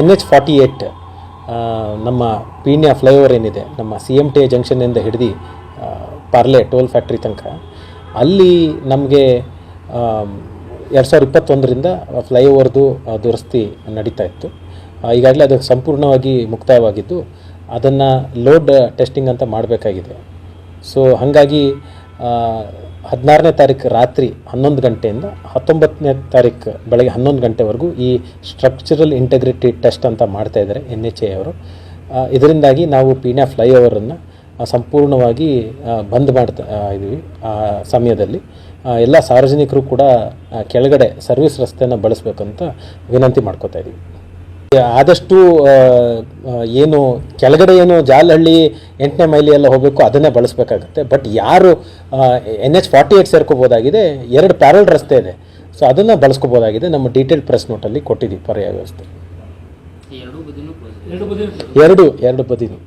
N H forty eight ನಮ್ಮ Peenya flyover ಏನಿದೆ, ನಮ್ಮ ಸಿ ಎಂ ಟಿ ಜಂಕ್ಷನ್ನಿಂದ ಹಿಡಿದು ಪಾರ್ಲೆ ಟೋಲ್ ಫ್ಯಾಕ್ಟ್ರಿ ತನಕ, ಅಲ್ಲಿ ನಮಗೆ ಎರಡು ಸಾವಿರದ ಇಪ್ಪತ್ತೊಂದರಿಂದ ಫ್ಲೈಓವರ್ದು ದುರಸ್ತಿ ನಡೀತಾ ಇತ್ತು. ಈಗಾಗಲೇ ಅದು ಸಂಪೂರ್ಣವಾಗಿ ಮುಕ್ತಾಯವಾಗಿದ್ದು, ಅದನ್ನು ಲೋಡ್ ಟೆಸ್ಟಿಂಗ್ ಅಂತ ಮಾಡಬೇಕಾಗಿದೆ. ಸೊ ಹಾಗಾಗಿ ಹದಿನಾರನೇ ತಾರೀಕು ರಾತ್ರಿ ಹನ್ನೊಂದು ಗಂಟೆಯಿಂದ ಹತ್ತೊಂಬತ್ತನೇ ತಾರೀಕು ಬೆಳಗ್ಗೆ ಹನ್ನೊಂದು ಗಂಟೆವರೆಗೂ ಈ ಸ್ಟ್ರಕ್ಚರಲ್ ಇಂಟೆಗ್ರಿಟಿ ಟೆಸ್ಟ್ ಅಂತ ಮಾಡ್ತಾ ಇದ್ದಾರೆ ಎನ್ ಎಚ್ ಎ ಅವರು. ಇದರಿಂದಾಗಿ ನಾವು ಪೀಣ್ಯ ಫ್ಲೈಓವರನ್ನು ಸಂಪೂರ್ಣವಾಗಿ ಬಂದ್ ಮಾಡ್ತಾ ಇದ್ದೀವಿ ಆ, ಸಮಯದಲ್ಲಿ. ಎಲ್ಲ ಸಾರ್ವಜನಿಕರು ಕೂಡ ಕೆಳಗಡೆ ಸರ್ವಿಸ್ ರಸ್ತೆಯನ್ನು ಬಳಸಬೇಕಂತ ವಿನಂತಿ ಮಾಡ್ಕೋತಾ ಇದ್ದೀವಿ ಆದಷ್ಟು ಏನು ಕೆಳಗಡೆ ಏನು ಜಾಲಹಳ್ಳಿ ಎಂಟನೇ ಮೈಲಿ ಎಲ್ಲ ಹೋಗಬೇಕು ಅದನ್ನೇ ಬಳಸಬೇಕಾಗುತ್ತೆ. ಬಟ್ ಯಾರು ಎನ್ ಎಚ್ ಫಾರ್ಟಿ ಏಟ್ ಸೇರ್ಕೋಬೋದಾಗಿದೆ ಎರಡು ಪ್ಯಾರಲ್ ರಸ್ತೆ ಇದೆ. ಸೊ ಅದನ್ನು ಬಳಸ್ಕೋಬೋದಾಗಿದೆ. ನಮ್ಮ ಡೀಟೇಲ್ ಪ್ರೆಸ್ ನೋಟಲ್ಲಿ ಕೊಟ್ಟಿದ್ದೀವಿ ಪರ್ಯಾಯ ವ್ಯವಸ್ಥೆ. ಎರಡೂ ಎರಡು ಬದಿ ಎರಡು ಎರಡು ಬದಿನೂ.